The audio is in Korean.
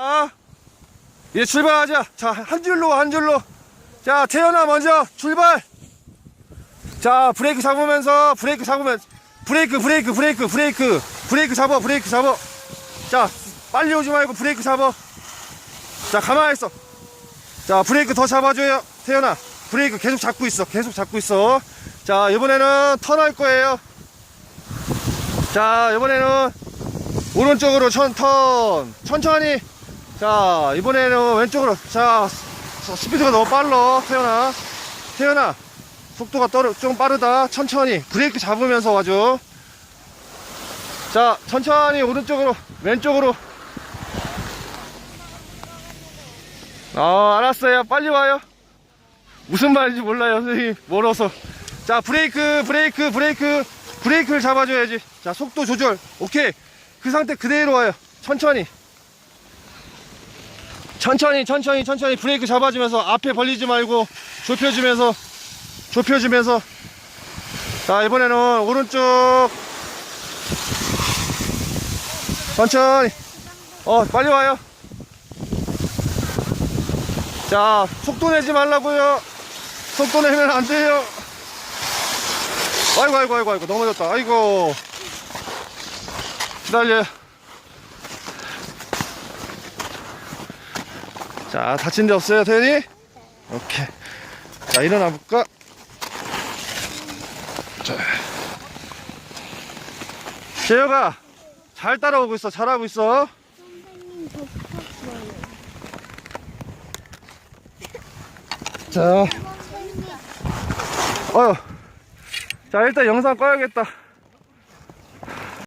아, 이제 출발하자. 자, 한 줄로, 한 줄로. 자, 태연아 먼저 출발. 자, 브레이크 잡으면서, 브레이크 잡으면, 브레이크, 브레이크, 브레이크, 브레이크, 브레이크 잡아, 브레이크 잡아. 자, 빨리 오지 말고 브레이크 잡아. 자, 가만히 있어. 자, 브레이크 더 잡아줘요. 태연아, 브레이크 계속 잡고 있어. 계속 잡고 있어. 자, 이번에는 턴 할 거예요. 자, 이번에는 오른쪽으로 천, 턴. 천천히. 자, 이번에는 왼쪽으로. 자, 스- 스피드가 너무 빨라. 태연아. 태연아. 속도가 떨어, 좀 빠르다. 천천히. 브레이크 잡으면서 와줘. 자, 천천히 오른쪽으로, 왼쪽으로. 어, 알았어요. 빨리 와요. 무슨 말인지 몰라요, 선생님. 멀어서. 자, 브레이크, 브레이크, 브레이크. 브레이크를 잡아줘야지. 자, 속도 조절. 오케이. 그 상태 그대로 와요. 천천히. 천천히, 천천히, 천천히 브레이크 잡아주면서 앞에 벌리지 말고 좁혀주면서, 좁혀주면서. 자, 이번에는 오른쪽. 천천히. 어, 빨리 와요. 자, 속도 내지 말라고요. 속도 내면 안 돼요. 아이고, 아이고, 아이고, 아이고, 넘어졌다. 아이고. 기다려. 자, 다친 데 없어요, 태연이? 오케이. 자, 일어나 볼까? 자. 재혁아, 잘 따라오고 있어, 잘하고 있어. 자, 어휴. 자, 일단 영상 꺼야겠다.